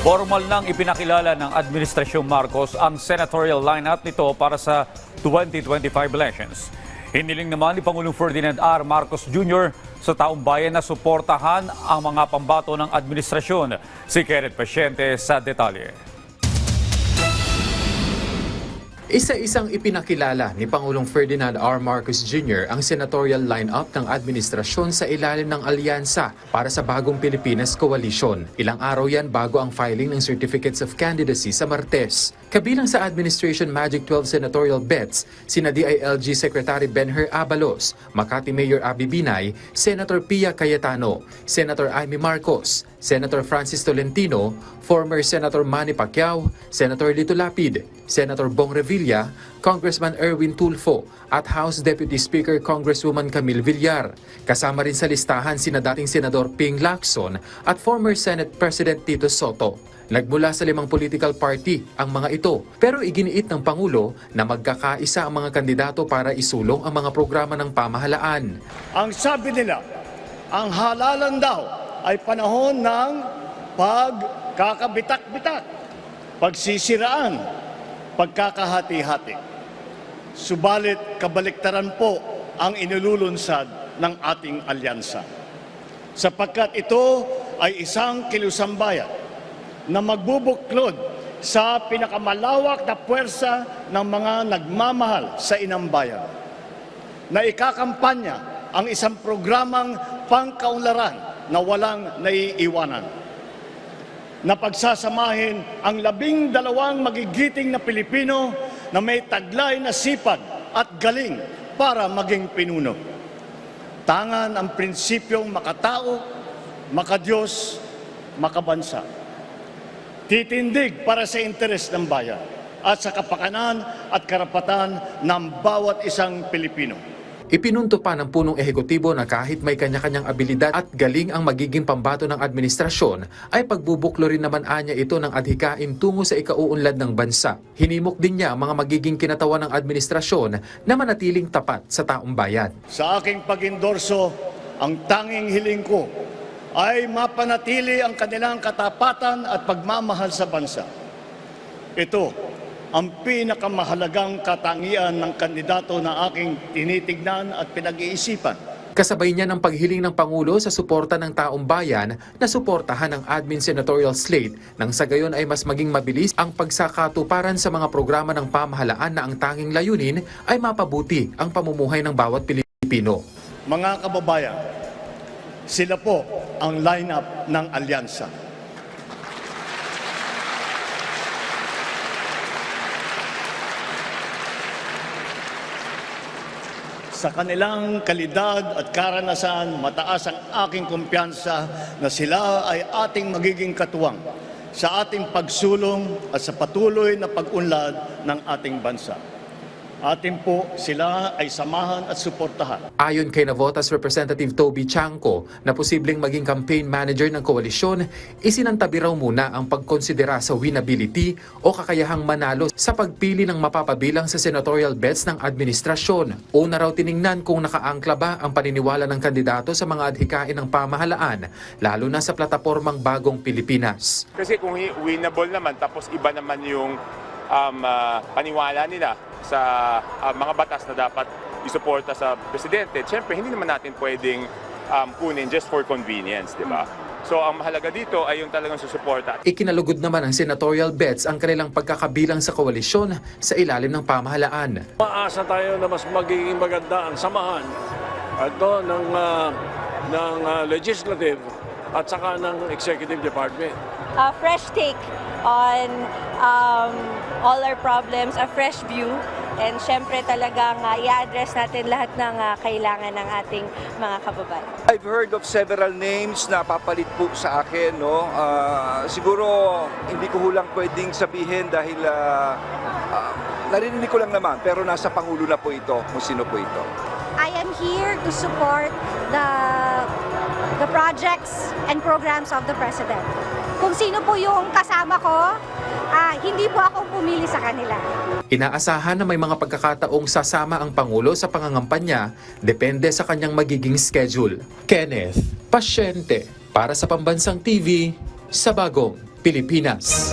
Formal nang ipinakilala ng Administrasyong Marcos ang senatorial lineup nito para sa 2025 elections. Hiniling naman ni Pangulong Ferdinand R. Marcos Jr. sa taong bayan na suportahan ang mga pambato ng administrasyon. Si Kenneth Pasyente sa detalye. Isa-isang ipinakilala ni Pangulong Ferdinand R. Marcos Jr. ang senatorial lineup ng administrasyon sa ilalim ng alyansa para sa Bagong Pilipinas Coalition. Ilang araw yan bago ang filing ng Certificates of Candidacy sa Martes. Kabilang sa Administration Magic 12 senatorial bets, sina DILG Secretary Benher Abalos, Makati Mayor Abi Binay, Senator Pia Cayetano, Senator Amy Marcos, Senator Francis Tolentino, former Senator Manny Pacquiao, Senator Lito Lapid, Senator Bong Revilla, Congressman Erwin Tulfo at House Deputy Speaker Congresswoman Camille Villar. Kasama rin sa listahan sina dating Senador Ping Lacson at former Senate President Tito Soto. Nagmula sa limang political party ang mga ito pero iginiit ng Pangulo na magkakaisa ang mga kandidato para isulong ang mga programa ng pamahalaan. Ang sabi nila, ang halalan daw ay panahon ng pagkakabitak-bitak, pagsisiraan, pagkakahati-hati. Subalit kabaliktaran po ang inululunsad ng ating alyansa. Sapagkat ito ay isang kilusambayan na magbubuklod sa pinakamalawak na puwersa ng mga nagmamahal sa inang bayan na ikakampanya ang isang programang pangkaunlaran na walang naiiwanan. Na pagsasamahin ang labing dalawang magigiting na Pilipino na may taglay na sipag at galing para maging pinuno. Tangan ang prinsipyong makatao, makadiyos, makabansa. Titindig para sa interes ng bayan at sa kapakanan at karapatan ng bawat isang Pilipino. Ipinunto pa ng punong ehekutibo na kahit may kanya-kanyang abilidad at galing ang magiging pambato ng administrasyon, ay pagbubuklo rin naman anya ito ng adhikain tungo sa ikauunlad ng bansa. Hinimok din niya ang mga magiging kinatawan ng administrasyon na manatiling tapat sa taong bayan. Sa aking pag-endorso, ang tanging hiling ko ay mapanatili ang kanilang katapatan at pagmamahal sa bansa. Ito ang pinakamahalagang katangian ng kandidato na aking tinitignan at pinag-iisipan. Kasabay niya ng paghiling ng Pangulo sa suporta ng taong bayan na suportahan ang admin senatorial slate nang sa gayon ay mas maging mabilis ang pagsakatuparan sa mga programa ng pamahalaan na ang tanging layunin ay mapabuti ang pamumuhay ng bawat Pilipino. Mga kababayan, sila po ang lineup ng alyansa. Sa kanilang kalidad at karanasan, mataas ang aking kumpiyansa na sila ay ating magiging katuwang sa ating pagsulong at sa patuloy na pag-unlad ng ating bansa. Atin po sila ay samahan at suportahan. Ayon kay Navotas Representative Toby Chanco na posibleng maging campaign manager ng koalisyon, isinantabi raw muna ang pagkonsidera sa winnability o kakayahang manalo sa pagpili ng mapapabilang sa senatorial bets ng administrasyon. Una raw tiningnan kung nakaangkla ba ang paniniwala ng kandidato sa mga adhikain ng pamahalaan, lalo na sa platapormang Bagong Pilipinas. Kasi kung hi- winnable naman, tapos iba naman yung um, ah, paniwala nila sa ah, mga batas na dapat isuporta sa presidente, syempre hindi naman natin pwedeng um, kunin just for convenience, di ba? So ang mahalaga dito ay yung talagang susuporta. Ikinalugod naman ng senatorial bets ang kanilang pagkakabilang sa koalisyon sa ilalim ng pamahalaan. Maasa tayo na mas magiging maganda ang samahan ito ng ah, ng ah, legislative at saka ng executive department. a fresh take on um, all our problems, a fresh view. And syempre talagang uh, i-address natin lahat ng uh, kailangan ng ating mga kababayan. I've heard of several names na papalit po sa akin, no? Ah, siguro hindi ko hulang pwedeng sabihin dahil ah, ah, narinig ko lang naman pero nasa pangulo na po ito kung sino po ito. I am here to support the the projects and programs of the President. Kung sino po yung kasama ko, ah, hindi po ako pumili sa kanila. Inaasahan na may mga pagkakataong sasama ang Pangulo sa pangangampanya depende sa kanyang magiging schedule. Kenneth, pasyente para sa Pambansang TV sa Bagong Pilipinas.